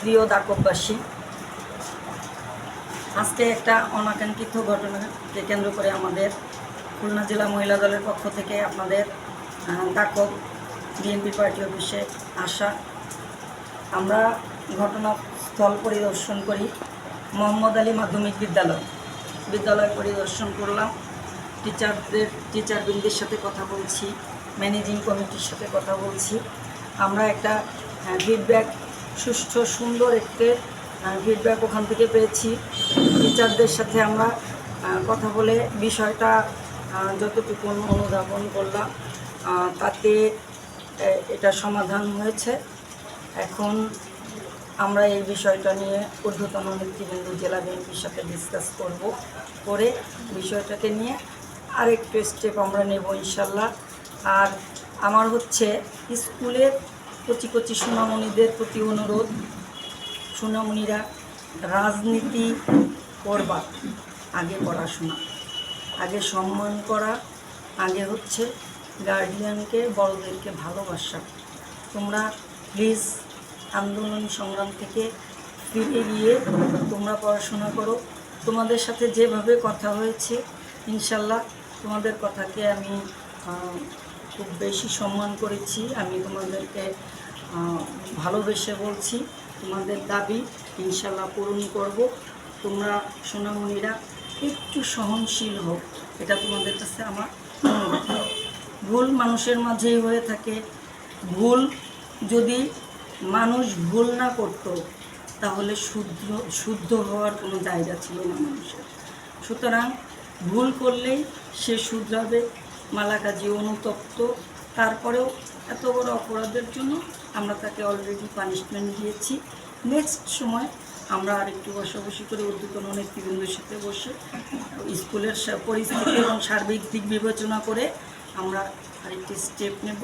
প্রিয় দাকববাসী আজকে একটা অনাকাঙ্ক্ষিত ঘটনাকে কেন্দ্র করে আমাদের খুলনা জেলা মহিলা দলের পক্ষ থেকে আপনাদের দাকব বিএনপি পার্টি অফিসে আসা। আমরা ঘটনাস্থল পরিদর্শন করি মোহাম্মদ আলী মাধ্যমিক বিদ্যালয়। বিদ্যালয় পরিদর্শন করলাম। টিচারদের, টিচারবৃন্দের সাথে কথা বলছি, ম্যানেজিং কমিটির সাথে কথা বলছি। আমরা একটা ফিডব্যাক সুষ্ঠু সুন্দর একটি ফিডব্যাক ওখান থেকে পেয়েছি। টিচারদের সাথে আমরা কথা বলে বিষয়টা যতটুকু অনুধাবন করলাম তাতে এটা সমাধান হয়েছে। এখন আমরা এই বিষয়টা নিয়ে ঊর্ধ্বতন নেতৃবৃন্দ জেলা বিএনপির সাথে ডিসকাস করব, করে বিষয়টাকে নিয়ে আরেকটু স্টেপ আমরা নেব ইনশাল্লাহ। আর আমার হচ্ছে, স্কুলের কচি কচি সোনামণিদের প্রতি অনুরোধ, সোনামণিরা রাজনীতি করবা আগে পড়াশোনা। আগে সম্মান করা, আগে হচ্ছে গার্ডিয়ানকে বড়দেরকে ভালোবাসা। তোমরা প্লিজ আন্দোলন সংগ্রাম থেকে ফিরে গিয়ে তোমরা পড়াশোনা করো। তোমাদের সাথে যেভাবে কথা হয়েছে, ইনশাল্লাহ তোমাদের কথাকে আমি খুব বেশি সম্মান করেছি। আমি তোমাদেরকে ভালোবেসে বলছি, তোমাদের দাবি ইনশাল্লাহ পূরণ করব। তোমরা সোনামণিরা একটু সহনশীল হোক, এটা তোমাদের কাছে আমার ভুল মানুষের মাঝেই হয়ে থাকে। ভুল যদি মানুষ ভুল না করত, তাহলে শুদ্ধ শুদ্ধ হওয়ার কোনো জায়গা ছিল না মানুষের। সুতরাং ভুল করলেই সে শুধরাবে, মালাকাজি অনুতপ্ত। তারপরেও এত বড় অপরাধের জন্য আমরা তাকে অলরেডি পানিশমেন্ট দিয়েছি। নেক্সট সময় আমরা আরেকটু বসাবসি করে ঊর্ধ্বতন নেতৃবৃন্দের সাথে বসে স্কুলের পরিস্থিতি এবং সার্বিক দিক বিবেচনা করে আমরা আরেকটি স্টেপ নেব।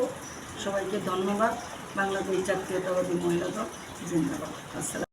সবাইকে ধন্যবাদ। বাংলাদেশ জাতীয়তাবাদী মহিলা দল, জিন্দাবাদ। আসসালাম।